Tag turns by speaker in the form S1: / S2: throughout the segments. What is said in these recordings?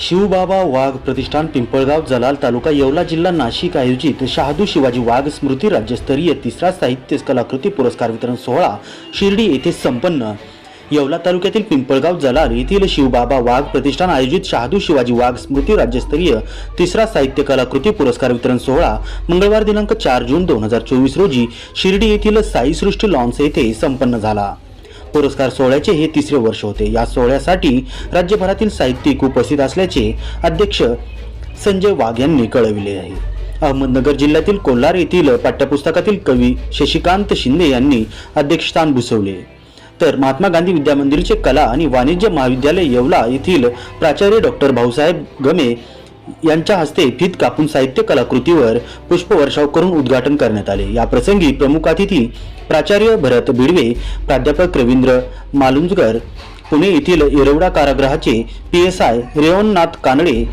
S1: शिवबाबा वाघ प्रतिष्ठान पिंपळगाव जलाल तालुका येवला जिल्हा नाशिक आयोजित शहादू शिवाजी वाघ स्मृती राज्यस्तरीय तिसरा साहित्य कलाकृती पुरस्कार वितरण सोहळा शिर्डी येथे संपन्न. येवला तालुक्यातील पिंपळगाव जलाल येथील शिवबाबा वाघ प्रतिष्ठान आयोजित शहादू शिवाजी वाघ स्मृती राज्यस्तरीय तिसरा साहित्य कलाकृती पुरस्कार वितरण सोहळा मंगळवार दिनांक चार जून दोन हजार चोवीस रोजी शिर्डी येथील साईसृष्टी लॉन्स येथे संपन्न झाला. पुरस्कार सोहळ्याचे हे तिसरे वर्ष होते. या सोहळ्यासाठी राज्यभरातील साहित्यिक उपस्थित असल्याचे अध्यक्ष संजय वाघ यांनी कळविले आहे. अहमदनगर जिल्ह्यातील कोल्हार येथील पाठ्यपुस्तकातील कवी शशिकांत शिंदे यांनी अध्यक्षस्थान भूषवले. तर महात्मा गांधी विद्यामंदिरचे कला आणि वाणिज्य महाविद्यालय येवला येथील प्राचार्य डॉक्टर भाऊसाहेब गमे यांच्या हस्ते फित कापून साहित्य कलाकृतीवर पुष्पवर्षाव करून उद्घाटन करण्यात आले. या प्रसंगी प्रमुख अतिथी प्राचार्य भरत बिडवे प्राध्यापक रवींद्र मालुंजकर पुणे येथील Yerwada कारागृहाचे P S I Revannath Kanade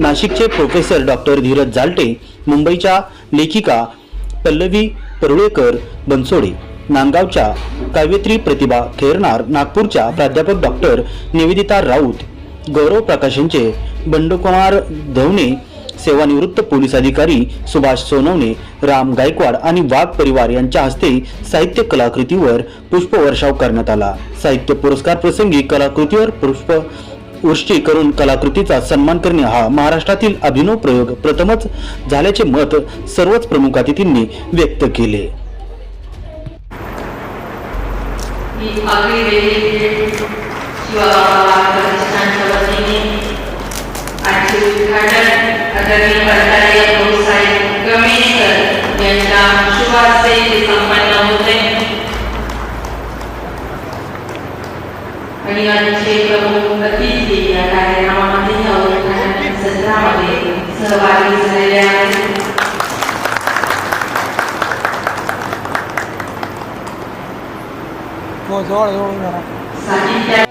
S1: नाशिकचे प्रोफेसर डॉक्टर धीरज जालटे मुंबईच्या लेखिका पल्लवी परुळेकर बनसोडे नांदगावच्या काव्यत्री प्रतिभा खेरनार नागपूरच्या प्राध्यापक डॉक्टर निवेदिता राऊत गौरव प्रकाशनचे बंडकुमार धवणे सेवानिवृत्त पोलीस अधिकारी सुभाष सोनवणे राम गायकवाड आणि वाघ परिवार यांच्या हस्ते साहित्य कलाकृतीवर पुष्पवर्षाव करण्यात आला. साहित्य पुरस्कार प्रसंगी कलाकृतीवर पुष्प वृष्टी करून कलाकृतीचा सन्मान करणे हा महाराष्ट्रातील अभिनव प्रयोग प्रथमच झाल्याचे मत सर्वच प्रमुख अतिथींनी व्यक्त केले.
S2: शिवा प्राचार्य भाऊसाहेब गमेकर यांच्या शुभ हस्ते हे संपन्न होते आणि आजचे प्रमुख अतिथी या कार्यक्रमामध्ये या उद्घाटन सत्रामध्ये सहभागी झालेले आहेत
S3: हो